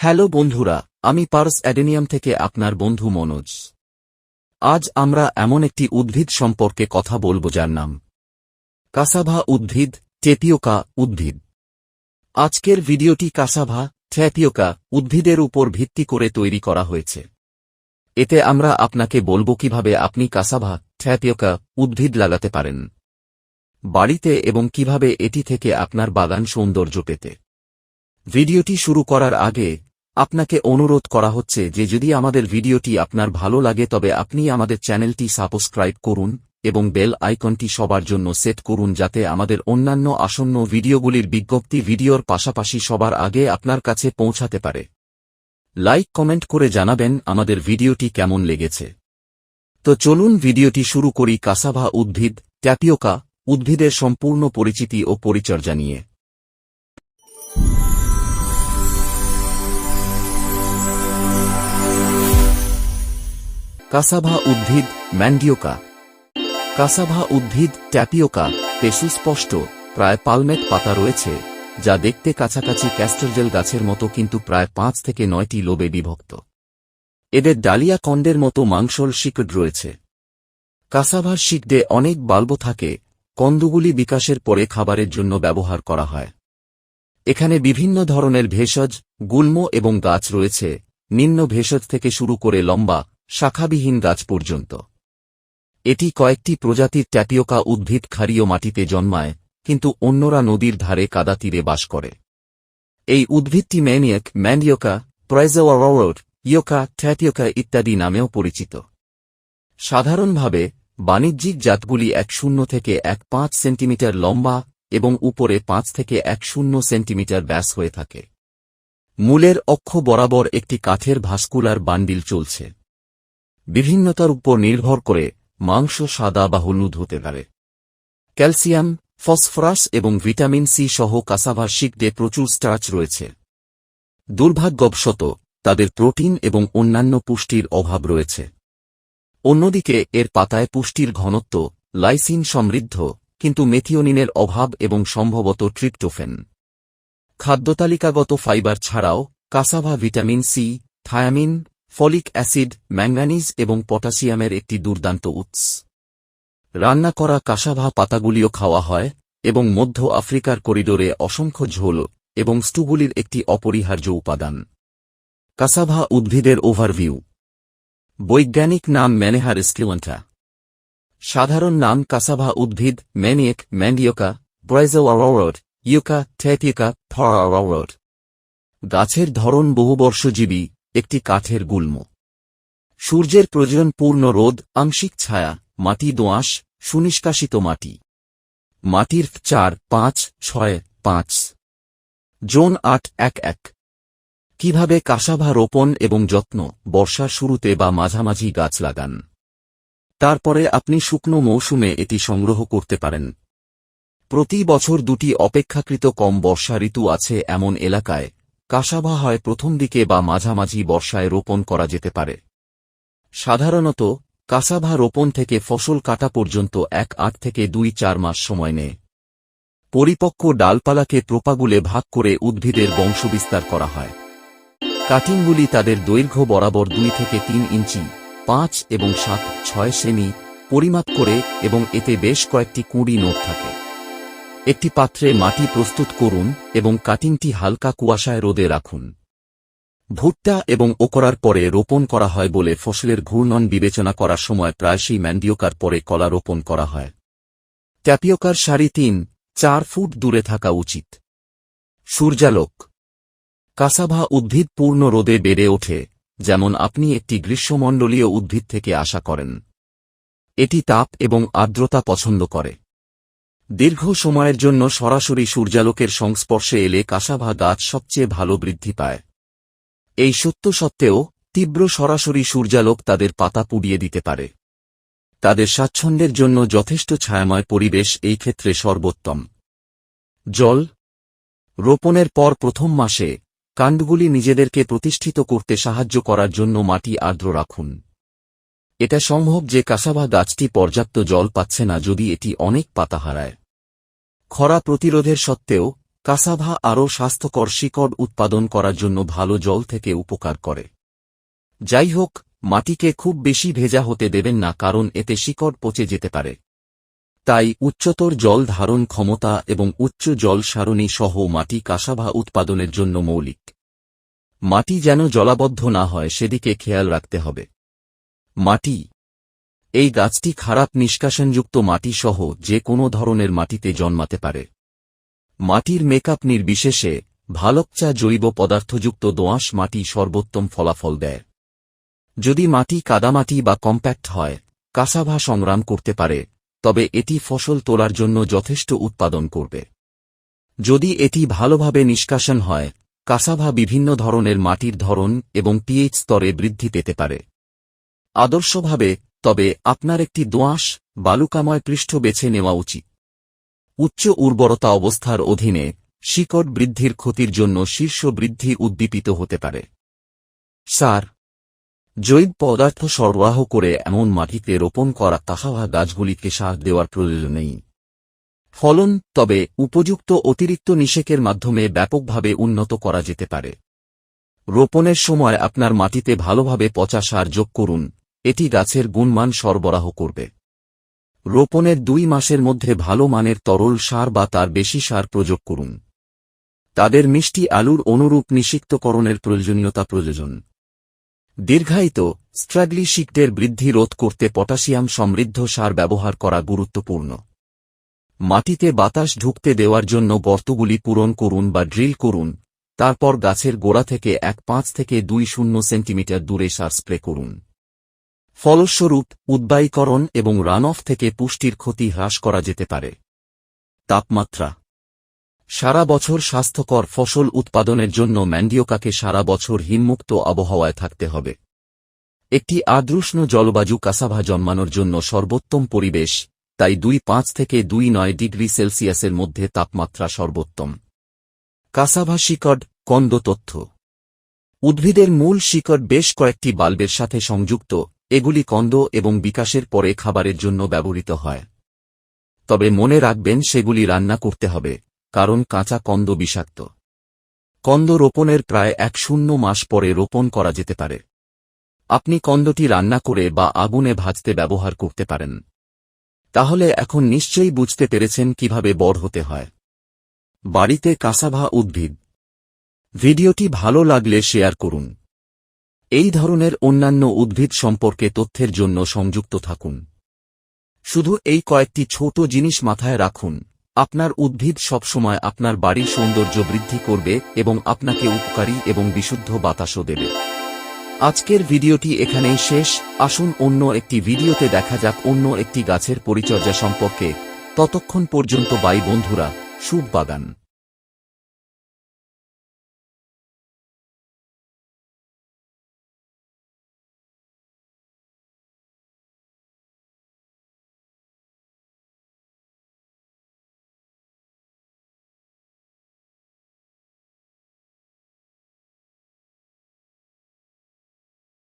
Hello বন্ধুরা, আমি purse adenium থেকে আপনার বন্ধু মনোজ। আজ আমরা এমন একটি উদ্ভিদ সম্পর্কে কথা বলব যার নাম কাসাভা উদ্ভিদ, টেপিওকা উদ্ভিদ। আজকের ভিডিওটি কাসাভা ট্যাপিওকা উদ্ভিদের উপর ভিত্তি করে তৈরি করা হয়েছে। এতে আমরা আপনাকে বলব কীভাবে আপনি কাসাভা ট্যাপিওকা উদ্ভিদ লাগাতে পারেন। বাড়িতে এবং কীভাবে এটি থেকে আপনার বাগান সৌন্দর্য পেতে। ভিডিওটি শুরু করার আগে আপনাকে অনুরোধ করা হচ্ছে যে যদি আমাদের ভিডিওটি আপনার ভালো লাগে তবে আপনি আমাদের চ্যানেলটি সাবস্ক্রাইব করুন এবং বেল আইকনটি সবার জন্য সেট করুন যাতে আমাদের অন্যান্য আসন্ন ভিডিওগুলির বিজ্ঞপ্তি ভিডিওর পাশাপাশি সবার আগে আপনার কাছে পৌঁছাতে পারে। লাইক, কমেন্ট করে জানাবেন আমাদের ভিডিওটি কেমন লেগেছে। তো চলুন ভিডিওটি শুরু করি কাসাভা উদ্ভিদ, ট্যাপিওকা, উদ্ভিদের সম্পূর্ণ পরিচিতি ও পরিচর্যা নিয়ে। কাসাভা উদ্ভিদ ম্যান্ডিওকা। কাসাভা উদ্ভিদ ট্যাপিওকা তে সুস্পষ্ট প্রায় পালমেট পাতা রয়েছে, যা দেখতে কাছাকাছি ক্যাস্টারজেল গাছের মতো কিন্তু প্রায় পাঁচ থেকে নয়টি লোবে বিভক্ত। এদের ডালিয়া কন্ডের মতো মাংসল শিকড রয়েছে। কাসাভার শিকডে অনেক বাল্ব থাকে, কন্দুগুলি বিকাশের পরে খাবারের জন্য ব্যবহার করা হয়। এখানে বিভিন্ন ধরনের ভেষজ, গুল্ম এবং গাছ রয়েছে, নিম্ন ভেষজ থেকে শুরু করে লম্বা শাখাবিহীন গাছ পর্যন্ত। এটি কয়েকটি প্রজাতির ট্যাপিওকা উদ্ভিদ ক্ষারীয় মাটিতে জন্মায়, কিন্তু অন্যরা নদীর ধারে কাদা তীরে বাস করে। এই উদ্ভিদটি ম্যানিয়াক, ম্যান্ডিওকা প্রয়েজোয়ার ইয়োকা, ট্যাপিওকা ইত্যাদি নামেও পরিচিত। সাধারণভাবে, বাণিজ্যিক জাতগুলি এক শূন্য থেকে এক পাঁচ সেন্টিমিটার লম্বা এবং উপরে পাঁচ থেকে এক শূন্য সেন্টিমিটার ব্যাস হয়ে থাকে। মূলের অক্ষ বরাবর একটি কাঠের ভাস্কুলার বান্ডিল চলছে। বিভিন্নতার উপর নির্ভর করে মাংস সাদা বা হলুদ হতে পারে। ক্যালসিয়াম, ফসফরাস এবং ভিটামিন সি সহ কাসাভার শিকডে প্রচুর স্টার্চ রয়েছে। দুর্ভাগ্যবশত, তাদের প্রোটিন এবং অন্যান্য পুষ্টির অভাব রয়েছে। অন্যদিকে, এর পাতায় পুষ্টির ঘনত্ব, লাইসিন সমৃদ্ধ, কিন্তু মেথিওনিনের অভাব এবং সম্ভবত ট্রিপ্টোফেন। খাদ্যতালিকাগত ফাইবার ছাড়াও cassava vitamin C, thiamine folic acid manganese এবং পটাশিয়ামের একটি দুর্দান্ত উৎস। রান্না করা কাসাভা পাতাগুলিও খাওয়া হয় এবং মধ্য আফ্রিকার করিডোরে অসংখ্য ঝোল এবং স্টুগুলির একটি অপরিহার্য উপাদান। কাসাভা উদ্ভিদের ওভারভিউ। বৈজ্ঞানিক নাম ম্যানেহার স্কিওয়ান্টা। সাধারণ নাম কাসাভা উদ্ভিদ, ম্যানিয়েক ম্যান্ডিওকা ব্রাইজোয়ারড ইউকা ট্যাপিকা ফরাওয়ারড গাছের ধরন বহুবর্ষজীবী একটি কাঠের গুল্ম। সূর্যের প্রয়োজন পূর্ণ রোদ, আংশিক ছায়া, মাটি দোঁয়াশ, সুনিষ্কাশিত মাটি। মাটির চার, পাঁচ, ছয়, পাঁচ। জোন আট, এক এক। কীভাবে কাসাভা রোপণ এবং যত্ন, বর্ষার শুরুতে বা মাঝামাঝি গাছ লাগান। তারপরে আপনি শুকনো মৌসুমে এটি সংগ্রহ করতে পারেন। প্রতি বছর দুটি অপেক্ষাকৃত কম বর্ষা ঋতু আছে এমন এলাকায় কাসাভা হয় প্রথম দিকে বা মাঝামাঝি বর্ষায় রোপণ করা যেতে পারে। সাধারণত কাসাভা রোপণ থেকে ফসল কাটা পর্যন্ত এক আট থেকে দুই চার মাস সময় নেয়। পরিপক্ক ডালপালাকে প্রোপাগুলে ভাগ করে উদ্ভিদের বংশবিস্তার করা হয়। কাটিংগুলি তাদের দৈর্ঘ্য বরাবর দুই থেকে তিন ইঞ্চি, পাঁচ এবং সাত, ছয় সেমি পরিমাপ করে এবং এতে বেশ কয়েকটি কুঁড়ি নোট থাকে। একটি পাত্রে মাটি প্রস্তুত করুন এবং কাটিংটি হালকা কুয়াশায় রোদে রাখুন। ভুট্টা এবং ওকরার পরে রোপণ করা হয় বলে ফসলের ঘূর্ণন বিবেচনা করার সময় প্রায়শই ম্যান্ডিওকার পরে কলা রোপণ করা হয়। ট্যাপিওকার সাড়ে তিন, চার ফুট দূরে থাকা উচিত। সূর্যালোক। কাসাভা উদ্ভিদ পূর্ণ রোদে বেড়ে ওঠে, যেমন আপনি একটি গ্রীষ্মমণ্ডলীয় উদ্ভিদ থেকে আশা করেন। এটি তাপ এবং আর্দ্রতা পছন্দ করে। দীর্ঘ সময়ের জন্য সরাসরি সূর্যালোকের সংস্পর্শে এলে কাসাভা গাছ সবচেয়ে ভালো বৃদ্ধি পায়। এই সত্য সত্ত্বেও, তীব্র সরাসরি সূর্যালোক তাদের পাতা পুড়িয়ে দিতে পারে। তাদের স্বাচ্ছন্দ্যের জন্য যথেষ্ট ছায়াময় পরিবেশ এই ক্ষেত্রে সর্বোত্তম। জল রোপণের পর প্রথম মাসে কাণ্ডগুলি নিজেদেরকে প্রতিষ্ঠিত করতে সাহায্য করার জন্য মাটি আর্দ্র রাখুন। এটা সম্ভব যে কাসাভা গাছটি পর্যাপ্ত জল পাচ্ছে না যদি এটি অনেক পাতা হারায়। খরা প্রতিরোধের সত্ত্বেও, কাসাভা আরও স্বাস্থ্যকর শিকড় উৎপাদন করার জন্য ভালো জল থেকে উপকার করে। যাই হোক, মাটিকে খুব বেশি ভেজা হতে দেবেন না কারণ এতে শিকড় পচে যেতে পারে। তাই উচ্চতর জল ধারণ ক্ষমতা এবং উচ্চ জল সারণী সহ মাটি কাসাভা উৎপাদনের জন্য মৌলিক। মাটি যেন জলাবদ্ধ না হয়, সেদিকে খেয়াল রাখতে হবে। মাটি এই গাছটি খারাপ নিষ্কাশনযুক্ত মাটি সহ যে কোনো ধরনের মাটিতে জন্মাতে পারে। মাটির মেকআপ নির্বিশেষে ভালকচা জৈব পদার্থযুক্ত দোঁয়াশ মাটি সর্বোত্তম ফলাফল দেয়। যদি মাটি কাদামাটি বা কম্প্যাক্ট হয়, কাসাভা সংগ্রাম করতে পারে, তবে এটি ফসল তোলার জন্য যথেষ্ট উৎপাদন করবে। যদি এটি ভালোভাবে নিষ্কাশন হয়, কাসাভা বিভিন্ন ধরনের মাটির ধরন এবং পিএইচ স্তরে বৃদ্ধি পেতে পারে। আদর্শভাবে তবে আপনার একটি দোঁয়াশ বালুকাময় পৃষ্ঠ বেছে নেওয়া উচিত। উচ্চ উর্বরতা অবস্থার অধীনে শিকড় বৃদ্ধির ক্ষতির জন্য শীর্ষ বৃদ্ধি উদ্দীপিত হতে পারে। সার, জৈব পদার্থ সরবরাহ করে এমন মাটিতে রোপণ করা তাহাওয়া গাছগুলিকে সার দেওয়ার প্রয়োজন নেই। ফলন, তবে উপযুক্ত অতিরিক্ত নিষেকের মাধ্যমে ব্যাপকভাবে উন্নত করা যেতে পারে। রোপণের সময় আপনার মাটিতে ভালোভাবে পচা সার যোগ করুন এটি গাছের গুণমান সরবরাহ করবে। রোপণের দুই মাসের মধ্যে ভালো মানের তরল সার বা তার বেশি সার প্রয়োগ করুন। তাদের মিষ্টি আলুর অনুরূপ নিষিক্তকরণের প্রয়োজনীয়তা প্রয়োজন। দীর্ঘায়িত স্ট্রাগলি শিকটের বৃদ্ধি রোধ করতে পটাশিয়াম সমৃদ্ধ সার ব্যবহার করা গুরুত্বপূর্ণ। মাটিতে বাতাস ঢুকতে দেওয়ার জন্য গর্তগুলি পূরণ করুন বা ড্রিল করুন। তারপর গাছের গোড়া থেকে এক পাঁচ থেকে দুই শূন্য সেন্টিমিটার দূরে সার স্প্রে করুন। ফলস্বরূপ, উদ্বায়ীকরণ এবং রান অফ থেকে পুষ্টির ক্ষতি হ্রাস করা যেতে পারে। তাপমাত্রা সারা বছর স্বাস্থ্যকর ফসল উৎপাদনের জন্য ম্যান্ডিওকাকে সারা বছর হিমমুক্ত আবহাওয়ায় থাকতে হবে। একটি আদৃষ্ণ জলবায়ু কাসাভা জন্মানোর জন্য সর্বোত্তম পরিবেশ, তাই দুই পাঁচ থেকে দুই নয় ডিগ্রি সেলসিয়াসের মধ্যে তাপমাত্রা সর্বোত্তম। কাসাভা শিকড়, কন্দ তথ্য উদ্ভিদের মূল শিকড় বেশ কয়েকটি বাল্বের সাথে সংযুক্ত এগুলি কন্দ এবং বিকাশের পরে খাবারের জন্য ব্যবহৃত হয়। তবে মনে রাখবেন সেগুলি রান্না করতে হবে, কারণ কাঁচা কন্দ বিষাক্ত। কন্দ রোপণের প্রায় এক শূন্য মাস পরে রোপণ করা যেতে পারে। আপনি কন্দটি রান্না করে বা আগুনে ভাজতে ব্যবহার করতে পারেন। তাহলে এখন নিশ্চয়ই বুঝতে পেরেছেন কীভাবে বড় হতে হয়। বাড়িতে কাসাভা উদ্ভিদ। ভিডিওটি ভালো লাগলে শেয়ার করুন। এই ধরনের অন্যান্য উদ্ভিদ সম্পর্কে তথ্যের জন্য সংযুক্ত থাকুন। শুধু এই কয়েকটি ছোট জিনিস মাথায় রাখুন। আপনার উদ্ভিদ সবসময় আপনার বাড়ির সৌন্দর্য বৃদ্ধি করবে এবং আপনাকে উপকারী এবং বিশুদ্ধ বাতাসও দেবে। আজকের ভিডিওটি এখানেই শেষ। আসুন অন্য একটি ভিডিওতে দেখা যাক অন্য একটি গাছের পরিচর্যা সম্পর্কে। ততক্ষণ পর্যন্ত বাই বন্ধুরা শুভ বাগান